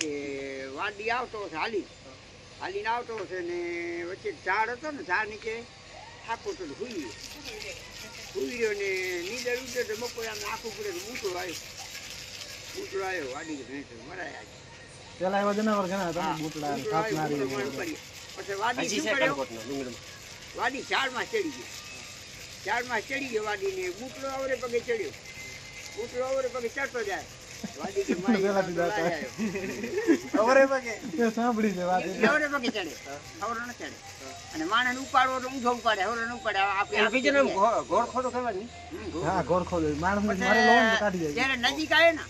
કે વાડી આવતો હશે હાલી. હાલીને આવતો હશે ને વચ્ચે ઝાડ હતો ને ઝાડ નીચે ઠાકોર તો હુઈ ગયો. હુઈ રહ્યો ને નીંદર ઉઠે તો બપોરે આમ આખું પૂરે તો આવ્યો. બૂટો આવ્યો વાડી ભેંસ મરાયા પેલા એવા જનાવર ઘણા હતા બૂટલા. પછી વાડી શું કર્યો? વાડી ઝાડમાં ચડી ગયો. ઝાડમાં ચડી ગયો વાડીને બૂટલો આવરે પગે ચડ્યો. બૂટલો આવરે પગે ચડતો જાય. વાડી ખબર સાંભળી છે વાત એટલે પગે ચડે આવરો ન ચડે અને માણસ ઉપાડવો તો ઊંધો ઉપાડે આવરો ન ઉપાડે આપણે એને બીજાને એમ ઘો- ઘોડ કરવાની હા ગોળ ખોલ માણસ મારે લોન કાઢી જાય જ્યારે નજીક આવે ને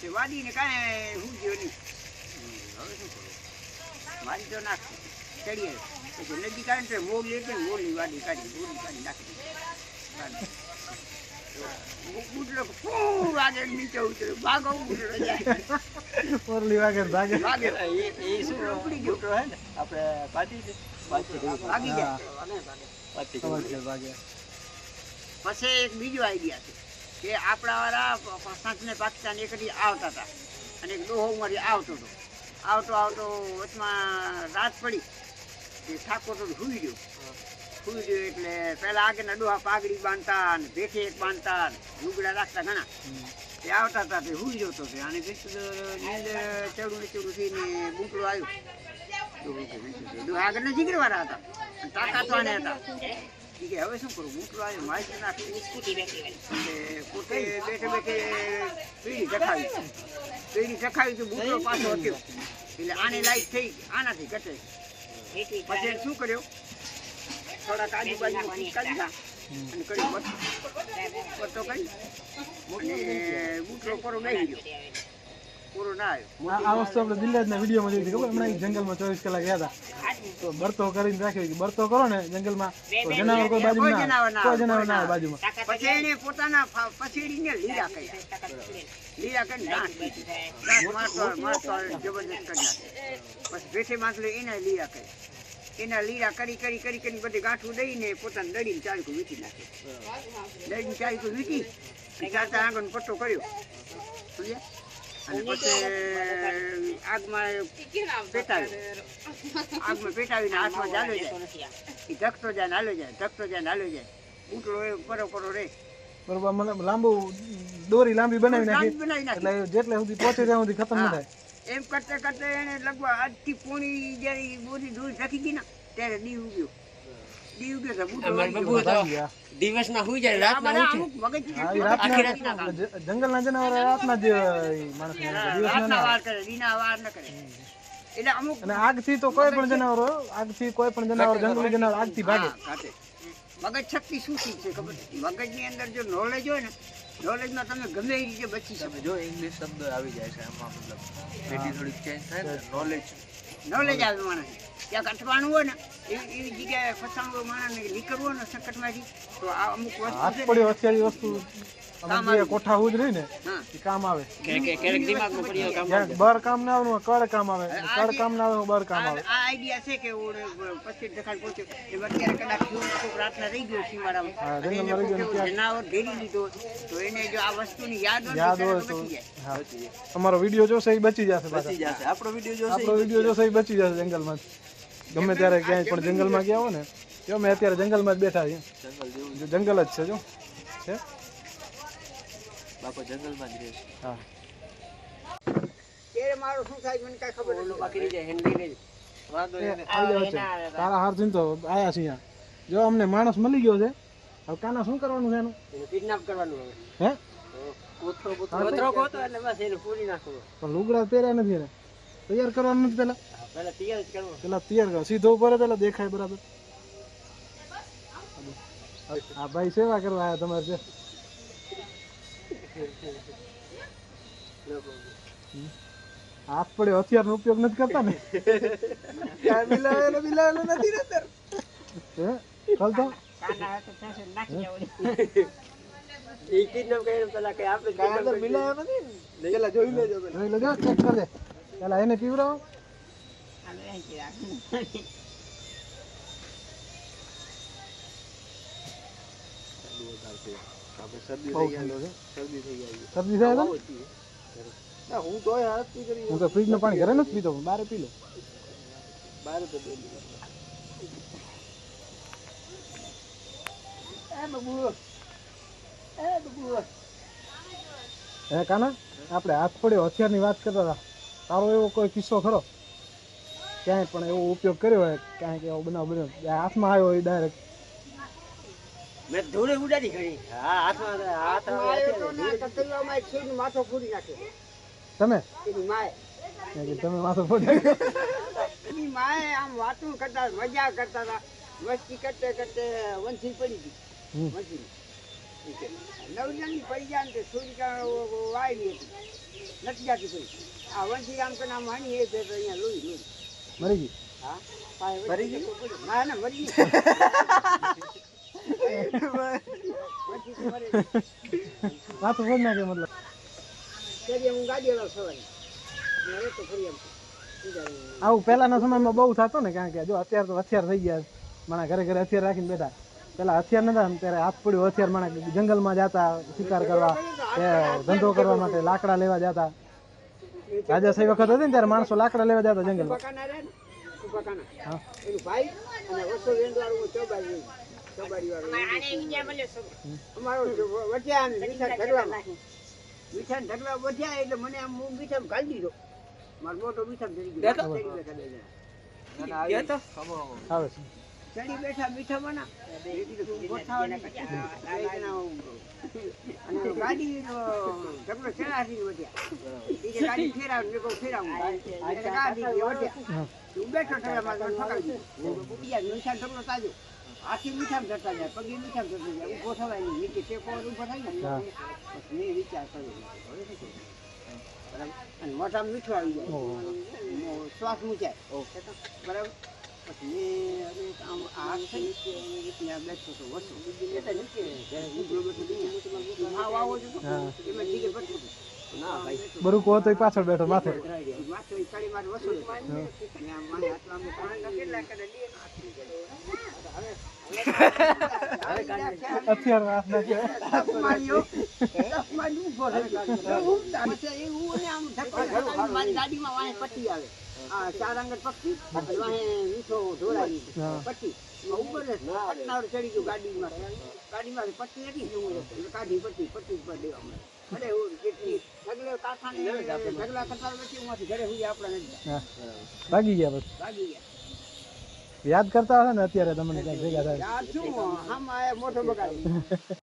તે વાડીને કાંઈ હું ગયો નહીં હવે શું કરું મારી તો નાખ ચડીએ નજીક આવે ને મોગ ને મોગની વાડી કાઢી મોગની કાઢી નાખી. દીધી. બુટલો ફૂ વાગે નીચે ઉતર્યો. ભાગો બુટલો જાય ઓરલી વાગે ભાગે. ભાગે. એ એ શું ઉપડી ગયો. હે ને? આપણે પાટી છે? પાટી ભાગી જાય પાટી ખબર જેવું. ભાગે પછી એક બીજો આઈડિયા છે કે આપણા વાળા સંતને પાકિસ્તાન એકડી આવતા હતા. અને એક ડોહો મારી આવતો હતો. આવતો આવતો વચમાં રાત પડી. એ ઠાકોર તો હુઈ ગયો. ગયો એટલે પહેલા આગળના ડોહા પાઘડી બાંધતા અને ભેઠે એક બાંધતા લુગડા રાખતા ઘણા. તે આવતા હતા તે હુઈ જતો હતો. અને ચડું ને ચડું થઈને બૂકડો આવ્યો ડોહા આગળના જીગરવાળા હતા. અને તાકાતવાને હતા. કે, હવે શું કરું? બુકડું આવ્યો માહિતી નાખી. એટલે પોતે બેઠે બેઠે પીડી ચખાવી પીડી ચખાવી તો બુકડો પાછો હટ્યો. એટલે આની લાઈટ થઈ આનાથી ઘટે. પછી શું કર્યો? થોડાક આજુબાજુ કાઢી ના અને કરી પત્તો કરી. અને બૂટલો પૂરો બેસી ગયો. પૂરો ના આવ્યો. આ આ વસ્તુ આપણે દિલ્લાજના વિડીયોમાં જોઈ હતી ખબર? હમણાં જંગલમાં ચોવીસ કલાક ગયા હતા. તો બરતો કરીને રાખ્યો કે બરતો કરો ને જંગલમાં તો જનાવર કોઈ ના કોઈ જનાવર ના આવે બાજુમાં. પછી એને પોતાના પછેડીને લીલા કર્યા. લીલા કરીને દાંત દાંત મારતો મારતો જબરજસ્ત કરી નાખે પછી ભેઠે માટલે એના લીલા કર્યા. એના લીલા કરી કરી કરી કરી બધી ગાંઠું દઈને પોતાને દડીને ચાલકું વીટી નાખે. દડીને ચાલકું વીટી ચાલતા આંગણ પટ્ટો કર્યો. અને પછી આગમાં પેટાવ્યો. આગમાં પેટાવીને હાથમાં ચાલ્યો જાય. એ ધકતો જાય ને હાલ્યો જાય ધકતો જાય ઉટલો એ પરો પરો રે બરોબર મને લાંબુ દોરી લાંબી બનાવી નાખી. દાંત બનાવી નાખી. એટલે જેટલે સુધી પહોંચે ત્યાં સુધી ખતમ ન થાય. એમ કરતા કરતા એને લગભગ આજથી પોણી જ્યારે બોધી દૂર રાખી ગઈ ને ત્યારે દીવ ગયો. તો ભાગી ગયા. જાય આ રાતના બધા ઉઠે અમુક મગજ હા, એ આખી રાતના રાતના કામ. જ- જંગલના જનાવર ના વાર કરે દીના વાર ન કરે એટલે અમુક અને આગથી તો કોઈ પણ જનાવરો આગથી કોઈ પણ જનાવર જંગલી જનાવર આગથી ભાગે મગજ શક્તિ શું ચીજ છે ખબર? મગજની અંદર જો નોલેજ હોય ને નોલેજમાં તમે ગમે એ રીતે બચી શકો જો ઇંગ્લિશ શબ્દ આવી જાય છે એમાં મતલબ પેટી થોડીક ચેન્જ થાય ને નોલેજ નોલેજ આવે માણસ ક્યાંક અટવાનું હોય ને એવી એવી જગ્યાએ ફસાણું માણસને નીકળવું હોય ને સંકટમાંથી તો આ અમુક વસ્તુ છે વસ્તુ. અમુક જે કોઠા ઉજ રહી ને એ કામ આવે. ક્યારેક ક્યારેક દિમાગમાં પડી કામ બર કામ ના આવે કામ આવે. કામ ના આવે બર કામ આવે. આ આઈડિયા છે કે ઓલે પચીસ ટકા પહોંચ્યો. એમાં અત્યારે કદાચ જીવન કોઈક રાતના રહી ગયો સીમાડામાં એને જંગલમાં રહી કોઈક ગયો એવું ક્યાંક. જનાવર ઘેરી લીધો તો એને જો આ વસ્તુની યાદ હોય ને યાદ હોય તો અમારો વીડિયો જોશે એ બચી જશે. બચી જશે. આપણો વીડિયો જોશે આપણો વીડિયો જોશે. એ બચી જશે જંગલમાં. ગમે ત્યારે ક્યાંય પણ જંગલમાં ગયા હો ને જો અમે અત્યારે જંગલમાં જ બેઠા છીએ. જંગલ જંગલ જ છે જો. છે? બાપા જંગલમાં જ રહે છે. હા. ત્યારે મારો શું થાય મને કઈ ખબર નથી. બકરી રહી જાય હેન્ડ તારા હાર તો આયા છે જો અમને માણસ મળી ગયો છે હવે કાના શું કરવાનું છે એનું? કિડનેપ કરવાનું હે? લુગડા પહેર્યા નથી તૈયાર કરવાનું નથી પેલા? હા, તૈયાર જ પેલા તૈયાર કરો. સીધો ઉપર પેલા દેખાય બરાબર. હા ભાઈ સેવા કરવા આવ્યા તમારે પડે હથિયારનો ઉપયોગ નથી કરતા ને? બિલાવેલો બિલાવેલો નથી ને અંદર. હે? ચાલ તો આપણે એને પીવડાવો. Thank શરદી શરદી થઈ ગઈ શરદી થાય. ના, હું તો કરી હું તો ફ્રીજનું પાણી ઘરે નથી પીતો બહાર પી લો. બહાર તો હે કાના? આપણે હાથ પડ્યો હથિયારની વાત કરતા હતા. તારો એવો કોઈ કિસ્સો ખરો? ક્યાંય પણ એવો ઉપયોગ કર્યો હોય ક્યાંય એવો બનાવ બન્યો. હાથમાં આવ્યો હોય ડાયરેક્ટ. મેં ધૂળે ઉડાડી ઘણી હા હાથમાં હાથ હાથમાં શેરનો માથો ફોડી નાખ્યો તમે એની માય તમે માથો ફોડી એની માએ આમ વાતું કરતા મજા કરતા હતા. મસ્તી કરતે કરતે વંશી પડી ગઈ. હમ. વંશી નવજાની પડી જાય ને તે સૂર્ય વાયેલી હતી. નથી જાતી કોઈ આ વંશી આમ કરીને આમ હાની એ છે તો અહીંયા લોહી લોહી. મરી ગઈ? હા? મરી ગઈ? ના ના મરી ગઈ. વંશી તો મરી ગઈ. માથું ફોડી નાખે મતલબ. આવું પહેલાના સમયમાં બહુ થતું ને કારણ કે જો અત્યારે તો હથિયાર થઈ ગયા માણા ઘરે ઘરે હથિયાર રાખીને બેઠા. પેલા હથિયાર નતા ત્યારે હાથ પડ્યું હથિયાર માણા જંગલમાં જતા શિકાર કરવા ધંધો કરવા માટે લાકડા લેવા જતા. રાજાશાહી વખત હતી ને ત્યારે માણસો લાકડા લેવા જતા જંગલમાં. અમારો મીઠા મીઠા ઢગલા વધ્યા એટલે મને આમ હું ઘાલી દીધો. મારો મોટો ચડી ગયો. ચડી બેઠા મીઠામાં ના. અને ગાડી ઢગલો ચડાથી વધ્યા. ગાડી ફેરાવ ફેરાવું. ગાડી વધ્યા. હું બેઠો ઠગલામાં તો ઠગાવી દીધો. બીજા મીઠા ઢગલો તાજો. હાથી મીઠામ જતા જાય પગે મીઠામ જતા જાય ઊભો થવાય નહીં. નીચે ટેકો ઊભો થાય ને પછી મેં વિચાર કર્યો. અને મોઢામાં મીઠું આવી જાય. શ્વાસ મૂંઝાય બરાબર? પછી મેં હવે આમ આ ત્યાં બેઠો હતો વસ્તુ. એટલે નીચે આવો ઊભો બેઠો ત્યાં. આ વાવો જ હતો. એમાં જીગર બેઠો હતો. ના ભાઈ બરુકો હતો પાછળ બેઠો માથે ધક્કો મારી ગાડીમાં વાંહે પટ્ટી આવે આ ચાર આંગળ પક્ષી મીઠો ઢોળાવી હા. પટ્ટી ઉપર ચડી ગયું ગાડીમાં ગાડીમાં પટ્ટી હતી કાઢી પટ્ટી પટ્ટી ઉપર દેવા મળે ઉમાંથી ઘરે હુઈ આપણા નથી ભાગી ગયા બસ ભાગી ગયા. યાદ કરતા હશે ને અત્યારે તમને ક્યાંક ભેગા થાય? શું? આમ આ મોટો બગાડી.